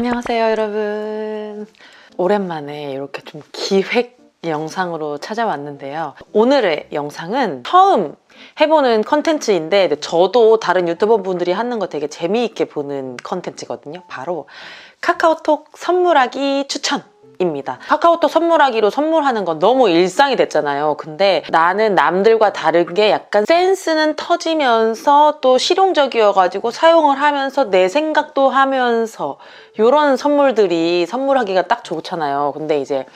안녕하세요, 여러분. 오랜만에 이렇게 좀 기획 영상으로 찾아왔는데요. 오늘의 영상은 처음 해보는 컨텐츠인데 저도 다른 유튜버 분들이 하는 거 되게 재미있게 보는 컨텐츠거든요. 바로 카카오톡 선물하기 추천. 입니다. 카카오톡 선물하기로 선물하는 건 너무 일상이 됐잖아요. 근데 나는 남들과 다르게 약간 센스는 터지면서 또 실용적이어가지고 사용을 하면서 내 생각도 하면서 이런 선물들이 선물하기가 딱 좋잖아요. 근데 이제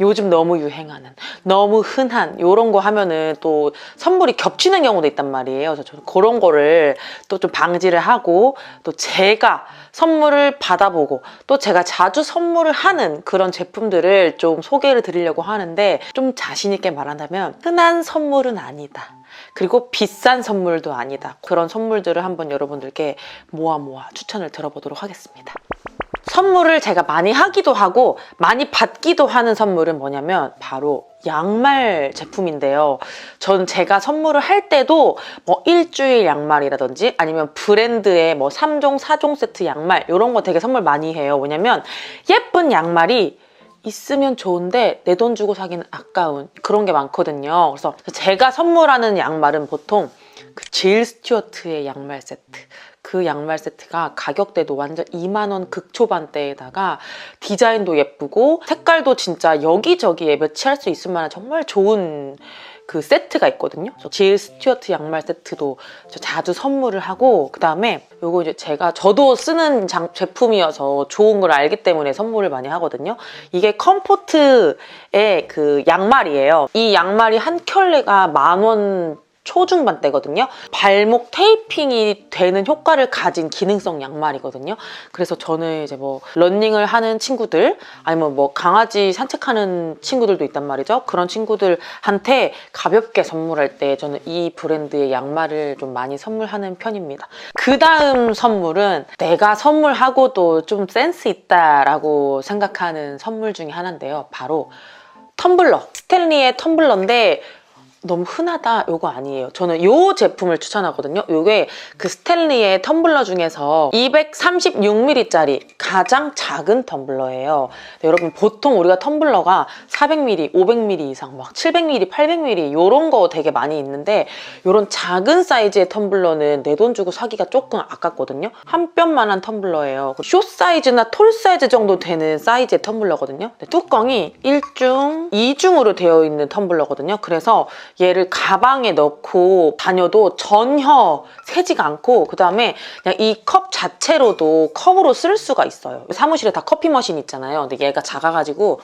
요즘 너무 유행하는 너무 흔한 이런 거 하면은 또 선물이 겹치는 경우도 있단 말이에요. 그래서 저는 그런 거를 또 좀 방지를 하고 또 제가 선물을 받아보고 또 제가 자주 선물을 하는 그런 제품들을 좀 소개를 드리려고 하는데 좀 자신 있게 말한다면 흔한 선물은 아니다. 그리고 비싼 선물도 아니다. 그런 선물들을 한번 여러분들께 모아 모아 추천을 들어보도록 하겠습니다. 선물을 제가 많이 하기도 하고 많이 받기도 하는 선물은 뭐냐면 바로 양말 제품인데요. 전 제가 선물을 할 때도 뭐 일주일 양말이라든지 아니면 브랜드의 뭐 3종, 4종 세트 양말 이런 거 되게 선물 많이 해요. 왜냐면 예쁜 양말이 있으면 좋은데 내 돈 주고 사기는 아까운 그런 게 많거든요. 그래서 제가 선물하는 양말은 보통 그질 스튜어트의 양말 세트. 그 양말 세트가 가격대도 완전 2만 원 극초반대에다가 디자인도 예쁘고 색깔도 진짜 여기저기에 매치할 수 있을 만한 정말 좋은 그 세트가 있거든요. 질 스튜어트 양말 세트도 저 자주 선물을 하고 그 다음에 요거 이제 제가 저도 쓰는 장, 제품이어서 좋은 걸 알기 때문에 선물을 많이 하거든요. 이게 컴포트의 그 양말이에요. 이 양말이 한 켤레가 만 원 초중반대거든요. 발목 테이핑이 되는 효과를 가진 기능성 양말이거든요. 그래서 저는 이제 뭐 런닝을 하는 친구들 아니면 뭐 강아지 산책하는 친구들도 있단 말이죠. 그런 친구들한테 가볍게 선물할 때 저는 이 브랜드의 양말을 좀 많이 선물하는 편입니다. 그 다음 선물은 내가 선물하고도 좀 센스 있다라고 생각하는 선물 중에 하나인데요. 바로 텀블러. 스탠리의 텀블러인데 너무 흔하다 요거 아니에요. 저는 요 제품을 추천하거든요. 요게 그 스탠리의 텀블러 중에서 236ml짜리 가장 작은 텀블러예요. 네, 여러분 보통 우리가 텀블러가 400ml, 500ml 이상 막 700ml, 800ml 요런 거 되게 많이 있는데 요런 작은 사이즈의 텀블러는 내 돈 주고 사기가 조금 아깝거든요. 한 뼘만한 텀블러예요. 숏 사이즈나 톨 사이즈 정도 되는 사이즈의 텀블러거든요. 네, 뚜껑이 1중, 2중으로 되어 있는 텀블러거든요. 그래서 얘를 가방에 넣고 다녀도 전혀 새지가 않고 그 다음에 그냥 이 컵 자체로도 컵으로 쓸 수가 있어요. 사무실에 다 커피 머신 있잖아요. 근데 얘가 작아가지고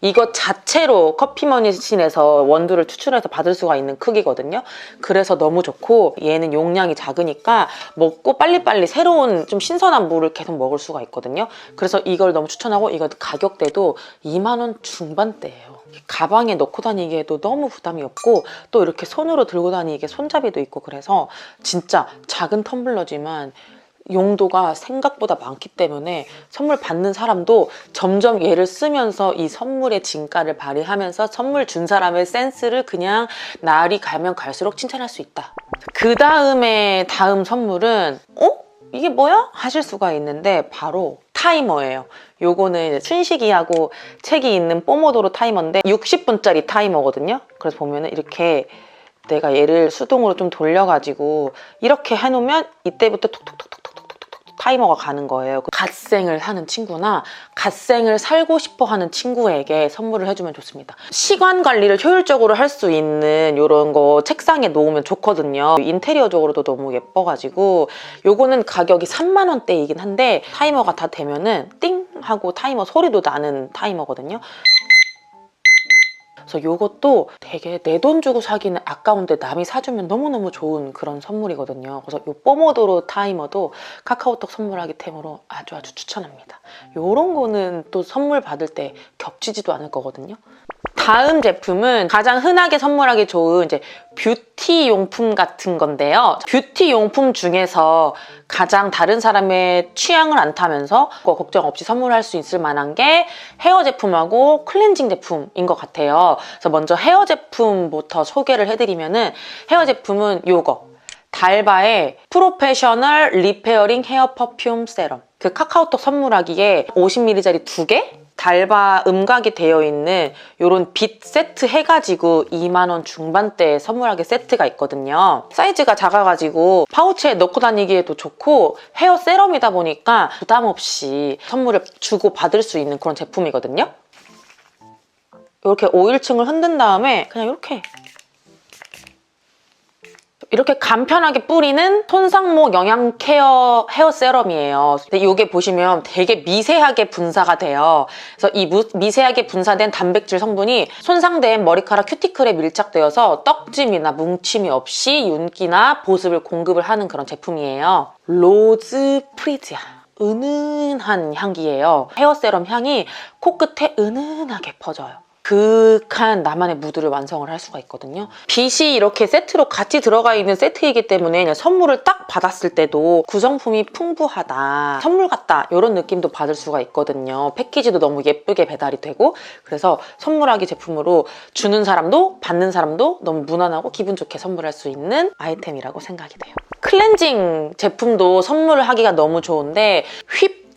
이것 자체로 커피 머신에서 원두를 추출해서 받을 수가 있는 크기거든요. 그래서 너무 좋고 얘는 용량이 작으니까 먹고 빨리빨리 새로운 좀 신선한 물을 계속 먹을 수가 있거든요. 그래서 이걸 너무 추천하고 이거 가격대도 2만 원 중반대예요. 가방에 넣고 다니기에도 너무 부담이 없고 또 이렇게 손으로 들고 다니기에 손잡이도 있고 그래서 진짜 작은 텀블러지만 용도가 생각보다 많기 때문에 선물 받는 사람도 점점 얘를 쓰면서 이 선물의 진가를 발휘하면서 선물 준 사람의 센스를 그냥 날이 가면 갈수록 칭찬할 수 있다. 그 다음에 다음 선물은 어? 이게 뭐야? 하실 수가 있는데 바로 타이머예요. 요거는 춘식이하고 책이 있는 뽀모도로 타이머인데 60분짜리 타이머거든요. 그래서 보면은 이렇게 내가 얘를 수동으로 좀 돌려가지고 이렇게 해놓으면 이때부터 톡톡톡톡톡톡톡 타이머가 가는 거예요. 갓생을 하는 친구나 갓생을 살고 싶어 하는 친구에게 선물을 해주면 좋습니다. 시간 관리를 효율적으로 할 수 있는 이런 거 책상에 놓으면 좋거든요. 인테리어적으로도 너무 예뻐가지고 요거는 가격이 3만 원대이긴 한데 타이머가 다 되면은 띵 하고 타이머 소리도 나는 타이머거든요. 그래서 이것도 되게 내 돈 주고 사기는 아까운데 남이 사주면 너무너무 좋은 그런 선물이거든요. 그래서 이 뽀모도로 타이머도 카카오톡 선물하기 템으로 아주 아주 추천합니다. 이런 거는 또 선물 받을 때 겹치지도 않을 거거든요. 다음 제품은 가장 흔하게 선물하기 좋은 이제 뷰티 용품 같은 건데요. 뷰티 용품 중에서 가장 다른 사람의 취향을 안 타면서 걱정 없이 선물할 수 있을 만한 게 헤어 제품하고 클렌징 제품인 것 같아요. 그래서 먼저 헤어 제품부터 소개를 해드리면은 헤어 제품은 요거 달바의 프로페셔널 리페어링 헤어 퍼퓸 세럼 그 카카오톡 선물하기에 50ml짜리 두 개? 달바 음각이 되어 있는 요런 빛 세트 해가지고 2만원 중반대 선물하기 세트가 있거든요. 사이즈가 작아가지고 파우치에 넣고 다니기에도 좋고 헤어 세럼이다 보니까 부담 없이 선물을 주고 받을 수 있는 그런 제품이거든요. 이렇게 오일층을 흔든 다음에 그냥 이렇게 이렇게 간편하게 뿌리는 손상모 영양 케어 헤어 세럼이에요. 근데 이게 보시면 되게 미세하게 분사가 돼요. 그래서 이 무- 미세하게 분사된 단백질 성분이 손상된 머리카락 큐티클에 밀착되어서 떡짐이나 뭉침이 없이 윤기나 보습을 공급을 하는 그런 제품이에요. 로즈 프리지아. 은은한 향기예요. 헤어 세럼 향이 코끝에 은은하게 퍼져요. 극한 나만의 무드를 완성을 할 수가 있거든요. 빛이 이렇게 세트로 같이 들어가 있는 세트이기 때문에 선물을 딱 받았을 때도 구성품이 풍부하다, 선물 같다 이런 느낌도 받을 수가 있거든요. 패키지도 너무 예쁘게 배달이 되고 그래서 선물하기 제품으로 주는 사람도 받는 사람도 너무 무난하고 기분 좋게 선물할 수 있는 아이템이라고 생각이 돼요. 클렌징 제품도 선물을 하기가 너무 좋은데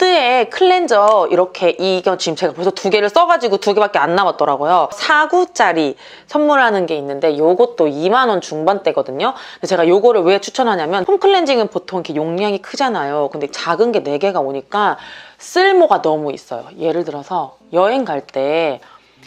휘프의 클렌저 이렇게 이거 지금 제가 벌써 두 개를 써가지고 두 개밖에 안 남았더라고요. 4구짜리 선물하는 게 있는데 이것도 2만 원 중반대거든요. 제가 이거를 왜 추천하냐면 홈 클렌징은 보통 이렇게 용량이 크잖아요. 근데 작은 게 4개가 오니까 쓸모가 너무 있어요. 예를 들어서 여행 갈때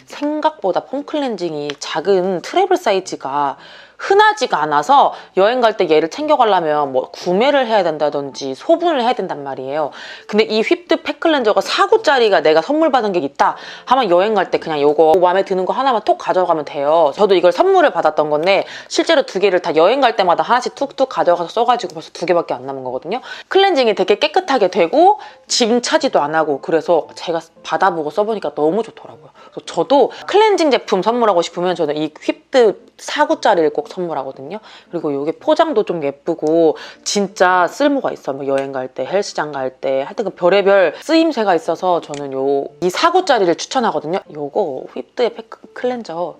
생각보다 폼 클렌징이 작은 트래블 사이즈가 흔하지가 않아서 여행 갈 때 얘를 챙겨가려면 뭐 구매를 해야 된다든지 소분을 해야 된단 말이에요. 근데 이 휘프드 팩클렌저가 4구짜리가 내가 선물 받은 게 있다 하면 여행 갈 때 그냥 요거 마음에 드는 거 하나만 톡 가져가면 돼요. 저도 이걸 선물을 받았던 건데 실제로 두 개를 다 여행 갈 때마다 하나씩 툭툭 가져가서 써가지고 벌써 두 개밖에 안 남은 거거든요. 클렌징이 되게 깨끗하게 되고 짐 차지도 안 하고 그래서 제가 받아보고 써보니까 너무 좋더라고요. 그래서 저도 클렌징 제품 선물하고 싶으면 저는 이 휘프드 4구짜리를 꼭 선물하거든요. 그리고 이게 포장도 좀 예쁘고 진짜 쓸모가 있어요. 뭐 여행 갈 때, 헬스장 갈 때, 하여튼 그 별의별 쓰임새가 있어서 저는 요 이 4구짜리를 추천하거든요. 요거 휘프드의 팩 클렌저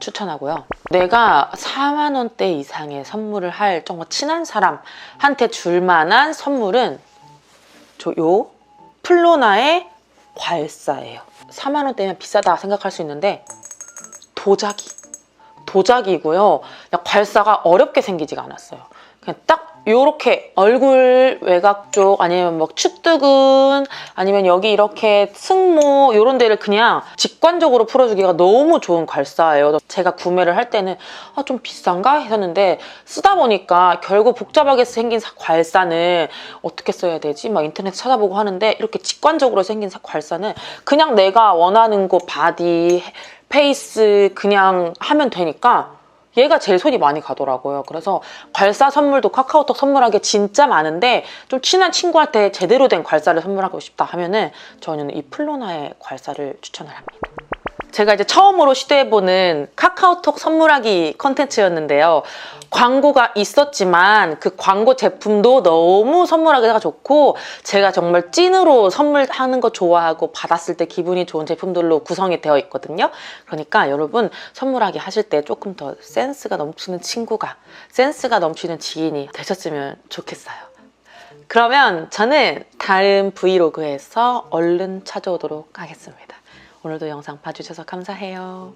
추천하고요. 내가 4만 원대 이상의 선물을 할 정말 친한 사람한테 줄 만한 선물은 저 요 플로나의 괄사예요. 4만 원대면 비싸다 생각할 수 있는데 도자기. 도자기고요. 그냥 괄사가 어렵게 생기지가 않았어요. 그냥 딱 요렇게 얼굴 외곽 쪽 아니면 뭐 축두근 아니면 여기 이렇게 승모 요런 데를 그냥 직관적으로 풀어주기가 너무 좋은 괄사예요. 제가 구매를 할 때는 아, 좀 비싼가 했었는데 쓰다 보니까 결국 복잡하게 생긴 사- 괄사는 어떻게 써야 되지? 막 인터넷 찾아보고 하는데 이렇게 직관적으로 생긴 사- 괄사는 그냥 내가 원하는 곳 바디, 페이스 그냥 하면 되니까 얘가 제일 손이 많이 가더라고요. 그래서 괄사 선물도 카카오톡 선물하기 진짜 많은데 좀 친한 친구한테 제대로 된 괄사를 선물하고 싶다 하면은 저는 이 플로나의 괄사를 추천을 합니다. 제가 이제 처음으로 시도해보는 카카오톡 선물하기 컨텐츠였는데요. 광고가 있었지만 그 광고 제품도 너무 선물하기가 좋고 제가 정말 찐으로 선물하는 거 좋아하고 받았을 때 기분이 좋은 제품들로 구성이 되어 있거든요. 그러니까 여러분 선물하기 하실 때 조금 더 센스가 넘치는 친구가 센스가 넘치는 지인이 되셨으면 좋겠어요. 그러면 저는 다른 브이로그에서 얼른 찾아오도록 하겠습니다. 오늘도 영상 봐주셔서 감사해요.